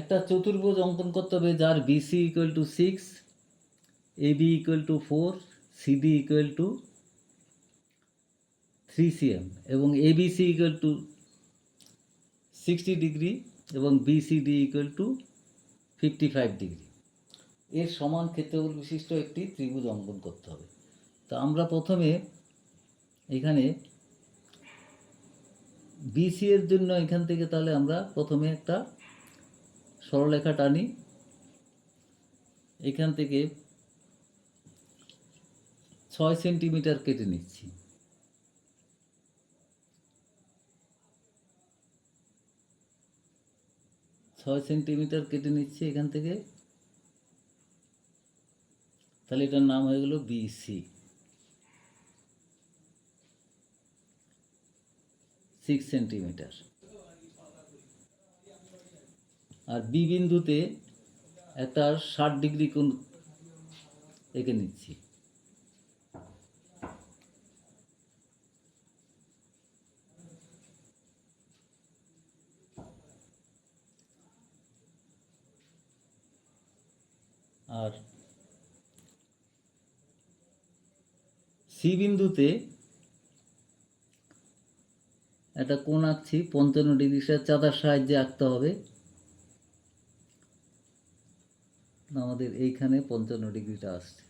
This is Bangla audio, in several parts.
একটা চতুর্ভুজ অঙ্কন করতে হবে, যার BC equal to six AB equal to four CD equal to three CM এবং ABC equal to sixty degree এবং BCD equal to fifty five degree এর সমান ক্ষেত্রফল বিশিষ্ট একটি ত্রিভুজ অঙ্কন করতে হবে। তো আমরা প্রথমে এখানে বিসি এর জন্য এখান থেকে তাহলে আমরা প্রথমে একটা সরলরেখা টানি। এখান থেকে ছয় সেন্টিমিটার কেটে নিচ্ছি। ছয় সেন্টিমিটার কেটে নিচ্ছি এখান থেকে। তাহলে এটার নাম হয়ে গেল বিসি সিক্স সেন্টিমিটার। আর বি বিন্দুতে একটা ষাট ডিগ্রি কোণ এঁকে নিচ্ছি। আর সি বিন্দুতে একটা কোণ আঁকছি, পঞ্চান্ন ডিগ্রি চাঁদার সাহায্যে আঁকতে হবে। আমাদের এইখানে পঞ্চান্ন ডিগ্রিটা আসছে।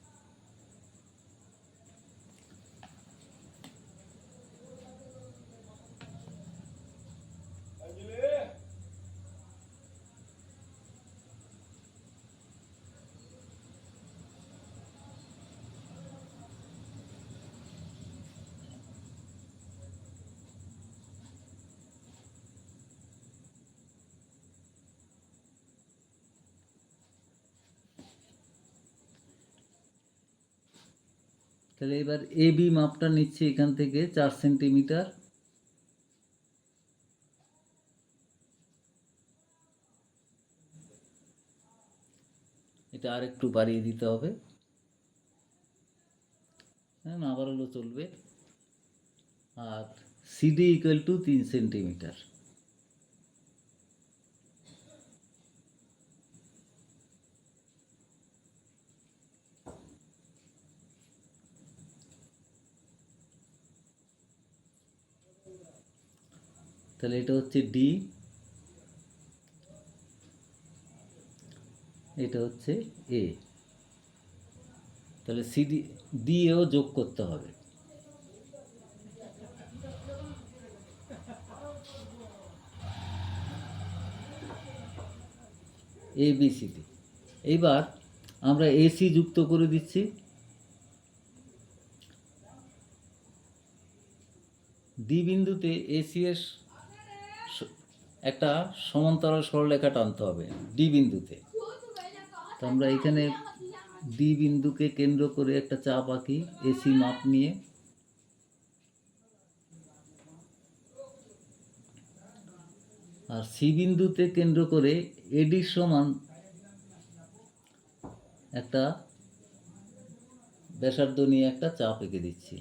তাহলে এবার এ বি মাপটা নিচ্ছি এখান থেকে চার সেন্টিমিটার। এটা আর একটু বাড়িয়ে দিতে হবে। হ্যাঁ না বাড়ালেও চলবে। আর সিডি ইকুয়াল টু তিন সেন্টিমিটার। তাহলে এটা হচ্ছে ডি এটা হচ্ছে এ তাহলে ডি এও যোগ করতে হবে। এ বি সি ডি এইবার আমরা এসি যুক্ত করে দিচ্ছি। ডি বিন্দুতে এসি এর স- একটা সমান্তরাল সরলরেখা টানতে হবে ডি বিন্দুতে। তো আমরা এখানে ডি বিন্দুকে কেন্দ্র করে একটা চাপ আঁকি এসি মাপ নিয়ে আর সি বিন্দুতে কেন্দ্র করে এডি সমান একটা ব্যাসার্ধ নিয়ে একটা চাপ এঁকে দিচ্ছি।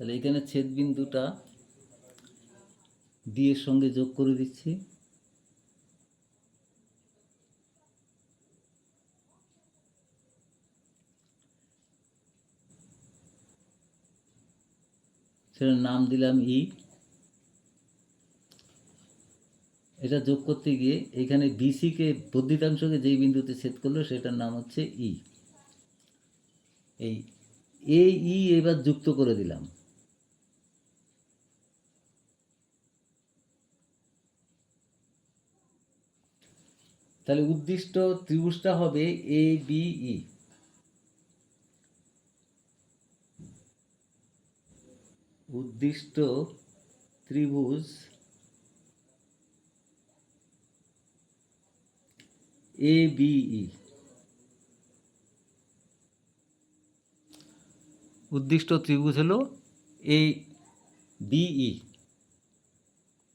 তাহলে এখানে ছেদ বিন্দুটা ডি এর সঙ্গে যোগ করে দিচ্ছি। সেটার নাম দিলাম ই এটা যোগ করতে গিয়ে এখানে বিসিকে বর্ধিতাংশকে যেই বিন্দুতে ছেদ করল সেটার নাম হচ্ছে ই এই এ ই এবার যুক্ত করে দিলাম। তাহলে উদ্দিষ্ট ত্রিভুজটা হবে এ বি ই উদ্দিষ্ট ত্রিভুজ এ বি ই উদ্দিষ্ট ত্রিভুজ হলো এ বিই